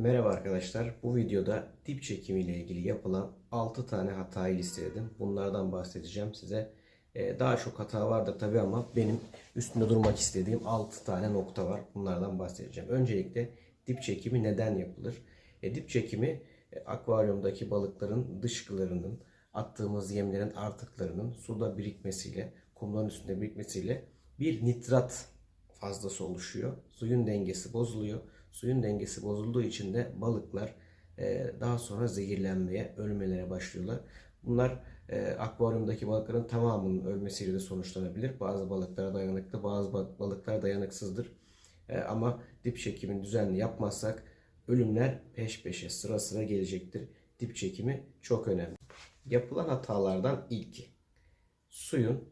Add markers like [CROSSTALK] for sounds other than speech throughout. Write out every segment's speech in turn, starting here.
Merhaba arkadaşlar. Bu videoda dip çekimi ile ilgili yapılan 6 tane hatayı listeledim. Bunlardan bahsedeceğim size. Ee, daha çok hata vardır tabi ama benim üstünde durmak istediğim 6 tane nokta var. Bunlardan bahsedeceğim. Öncelikle dip çekimi neden yapılır? E, dip çekimi e, akvaryumdaki balıkların dışkılarının, attığımız yemlerin artıklarının suda birikmesiyle, kumların üstünde birikmesiyle bir nitrat fazlası oluşuyor. Suyun dengesi bozuluyor. Suyun dengesi bozulduğu için de balıklar e, daha sonra zehirlenmeye, ölmelere başlıyorlar. Bunlar e, akvaryumdaki balıkların tamamının ölmesiyle de sonuçlanabilir. Bazı balıklara dayanıklı, bazı ba- balıklar dayanıksızdır. E, ama dip çekimini düzenli yapmazsak ölümler peş peşe sıra sıra gelecektir. Dip çekimi çok önemli. Yapılan hatalardan ilki suyun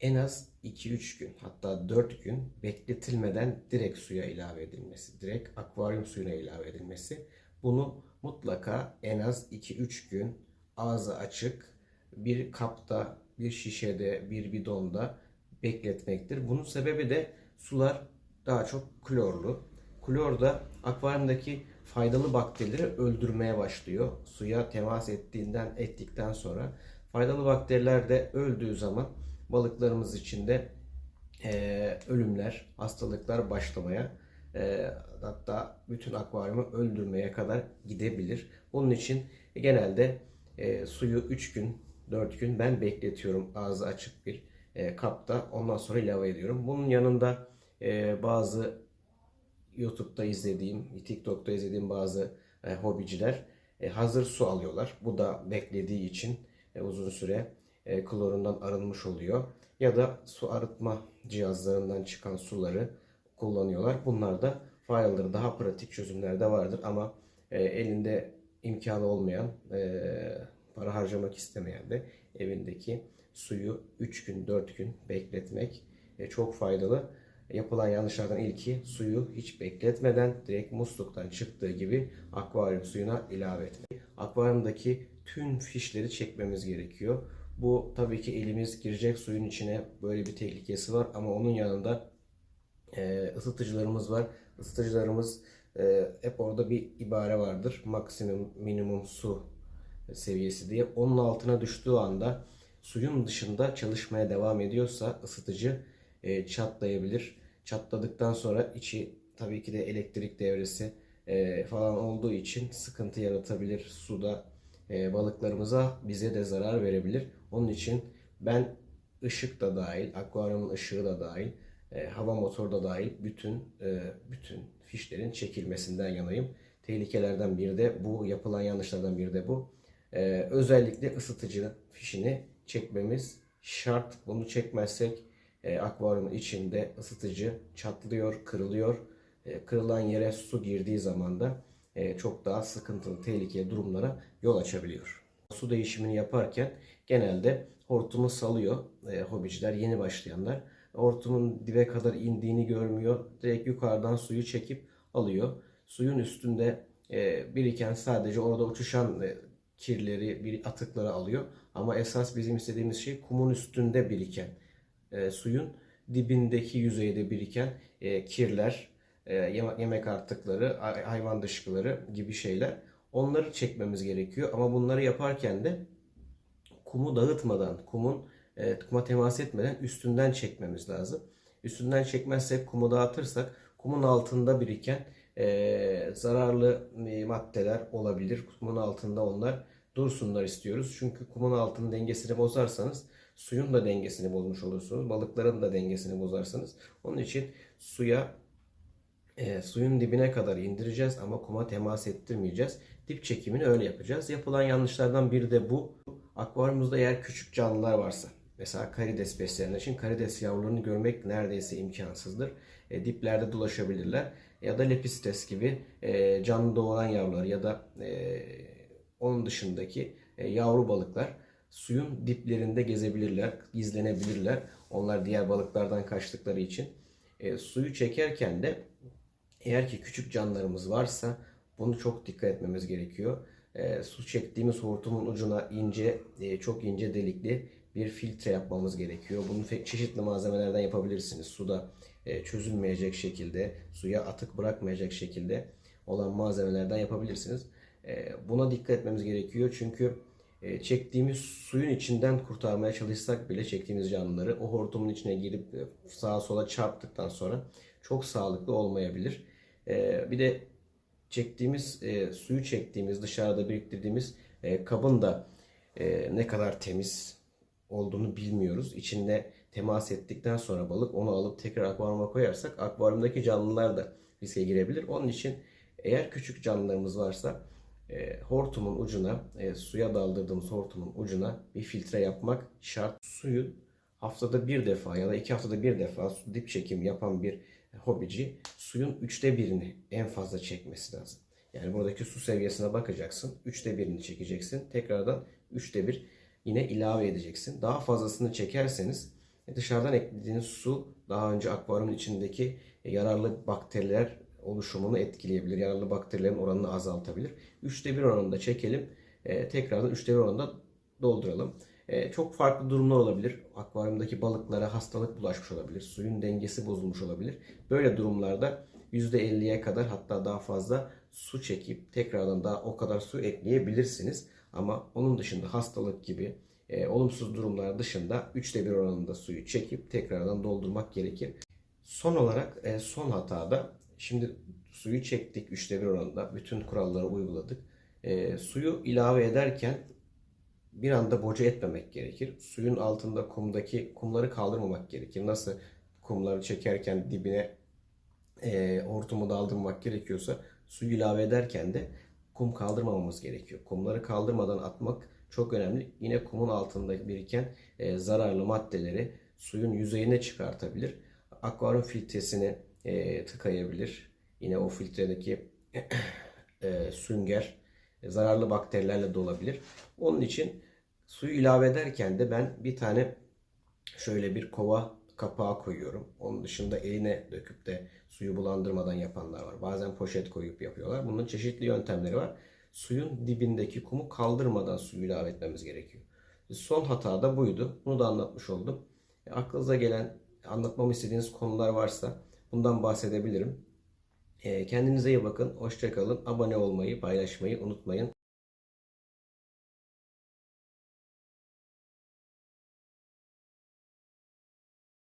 en az 2-3 gün hatta 4 gün bekletilmeden direkt suya ilave edilmesi, direkt akvaryum suyuna ilave edilmesi. Bunu mutlaka en az 2-3 gün ağzı açık bir kapta, bir şişede, bir bidonda bekletmektir. Bunun sebebi de sular daha çok klorlu. Klor da akvaryumdaki faydalı bakterileri öldürmeye başlıyor. Suya temas ettiğinden ettikten sonra faydalı bakteriler de öldüğü zaman balıklarımız için de eee, ölümler, hastalıklar başlamaya eee, hatta bütün akvaryumu öldürmeye kadar gidebilir. Bunun için genelde eee, suyu 3 gün, 4 gün ben bekletiyorum ağzı açık bir eee, kapta. Ondan sonra ilave ediyorum. Bunun yanında eee, bazı YouTube'da izlediğim, TikTok'ta izlediğim bazı e, hobiciler e, hazır su alıyorlar. Bu da beklediği için e, uzun süre e, klorundan arınmış oluyor. Ya da su arıtma cihazlarından çıkan suları kullanıyorlar. Bunlar da faydaları daha pratik çözümler de vardır ama e, elinde imkanı olmayan, e, para harcamak istemeyen de evindeki suyu 3 gün 4 gün bekletmek e, çok faydalı. Yapılan yanlışlardan ilki suyu hiç bekletmeden direkt musluktan çıktığı gibi akvaryum suyuna ilave etmek. Akvaryumdaki tüm fişleri çekmemiz gerekiyor. Bu tabii ki elimiz girecek suyun içine böyle bir tehlikesi var ama onun yanında e, ısıtıcılarımız var. Isıtıcılarımız e, hep orada bir ibare vardır. Maksimum minimum su seviyesi diye. Onun altına düştüğü anda suyun dışında çalışmaya devam ediyorsa ısıtıcı e, çatlayabilir. Çatladıktan sonra içi tabii ki de elektrik devresi e, falan olduğu için sıkıntı yaratabilir. Suda e, balıklarımıza bize de zarar verebilir. Onun için ben ışık da dahil, akvaryumun ışığı da dahil, e, hava motoru da dahil bütün e, bütün fişlerin çekilmesinden yanayım. Tehlikelerden biri de bu, yapılan yanlışlardan biri de bu. E, özellikle ısıtıcı fişini çekmemiz şart. Bunu çekmezsek e, akvaryumun içinde ısıtıcı çatlıyor, kırılıyor. E, kırılan yere su girdiği zaman da çok daha sıkıntılı, tehlikeli durumlara yol açabiliyor. Su değişimini yaparken genelde hortumu salıyor e, hobiciler, yeni başlayanlar. Hortumun dibe kadar indiğini görmüyor. Direkt yukarıdan suyu çekip alıyor. Suyun üstünde e, biriken sadece orada uçuşan e, kirleri, bir atıkları alıyor. Ama esas bizim istediğimiz şey kumun üstünde biriken e, suyun dibindeki yüzeyde biriken e, kirler, e, yemek artıkları, hay- hayvan dışkıları gibi şeyler. Onları çekmemiz gerekiyor. Ama bunları yaparken de kumu dağıtmadan, kumun e, kuma temas etmeden üstünden çekmemiz lazım. Üstünden çekmezsek, kumu dağıtırsak kumun altında biriken e, zararlı e, maddeler olabilir. Kumun altında onlar dursunlar istiyoruz. Çünkü kumun altının dengesini bozarsanız suyun da dengesini bozmuş olursunuz. Balıkların da dengesini bozarsanız. Onun için suya e, suyun dibine kadar indireceğiz ama kuma temas ettirmeyeceğiz. Dip çekimini öyle yapacağız. Yapılan yanlışlardan biri de bu. Akvaryumumuzda eğer küçük canlılar varsa, mesela karides besleyenler için karides yavrularını görmek neredeyse imkansızdır. E, diplerde dolaşabilirler. Ya da lepistes gibi e, canlı doğuran yavrular ya da e, onun dışındaki e, yavru balıklar suyun diplerinde gezebilirler, gizlenebilirler. Onlar diğer balıklardan kaçtıkları için. E, suyu çekerken de eğer ki küçük canlılarımız varsa bunu çok dikkat etmemiz gerekiyor. E, su çektiğimiz hortumun ucuna ince, e, çok ince delikli bir filtre yapmamız gerekiyor. Bunu çeşitli malzemelerden yapabilirsiniz. Suda e, çözülmeyecek şekilde, suya atık bırakmayacak şekilde olan malzemelerden yapabilirsiniz. E, buna dikkat etmemiz gerekiyor çünkü e, çektiğimiz suyun içinden kurtarmaya çalışsak bile çektiğimiz canlıları o hortumun içine girip e, sağa sola çarptıktan sonra çok sağlıklı olmayabilir. E, bir de çektiğimiz e, suyu çektiğimiz dışarıda biriktirdiğimiz e, kabın da e, ne kadar temiz olduğunu bilmiyoruz. İçinde temas ettikten sonra balık onu alıp tekrar akvaryuma koyarsak akvaryumdaki canlılar da riske girebilir. Onun için eğer küçük canlılarımız varsa e, hortumun ucuna, e, suya daldırdığımız hortumun ucuna bir filtre yapmak şart. Suyun haftada bir defa ya da iki haftada bir defa su dip çekim yapan bir hobici suyun üçte birini en fazla çekmesi lazım. Yani buradaki su seviyesine bakacaksın. Üçte birini çekeceksin. Tekrardan üçte bir yine ilave edeceksin. Daha fazlasını çekerseniz e, dışarıdan eklediğiniz su daha önce akvaryumun içindeki e, yararlı bakteriler oluşumunu etkileyebilir. Yararlı bakterilerin oranını azaltabilir. Üçte bir oranında çekelim. E, tekrardan üçte bir oranında dolduralım. E, çok farklı durumlar olabilir. Akvaryumdaki balıklara hastalık bulaşmış olabilir. Suyun dengesi bozulmuş olabilir. Böyle durumlarda %50'ye kadar hatta daha fazla su çekip tekrardan daha o kadar su ekleyebilirsiniz. Ama onun dışında hastalık gibi e, olumsuz durumlar dışında 3'te 1 oranında suyu çekip tekrardan doldurmak gerekir. Son olarak e, son hatada şimdi suyu çektik 3'te 1 oranında bütün kuralları uyguladık. E, suyu ilave ederken bir anda boca etmemek gerekir. Suyun altında kumdaki kumları kaldırmamak gerekir. Nasıl kumları çekerken dibine e, hortumu daldırmak gerekiyorsa suyu ilave ederken de kum kaldırmamamız gerekiyor. Kumları kaldırmadan atmak çok önemli. Yine kumun altında biriken e, zararlı maddeleri suyun yüzeyine çıkartabilir. Akvaryum filtresini e, tıkayabilir. Yine o filtredeki [CLEARS THROAT] e, sünger zararlı bakterilerle dolabilir. Onun için suyu ilave ederken de ben bir tane şöyle bir kova kapağı koyuyorum. Onun dışında eline döküp de suyu bulandırmadan yapanlar var. Bazen poşet koyup yapıyorlar. Bunun çeşitli yöntemleri var. Suyun dibindeki kumu kaldırmadan suyu ilave etmemiz gerekiyor. Son hata da buydu. Bunu da anlatmış oldum. E, aklınıza gelen, anlatmamı istediğiniz konular varsa bundan bahsedebilirim. E, kendinize iyi bakın. Hoşçakalın. Abone olmayı, paylaşmayı unutmayın.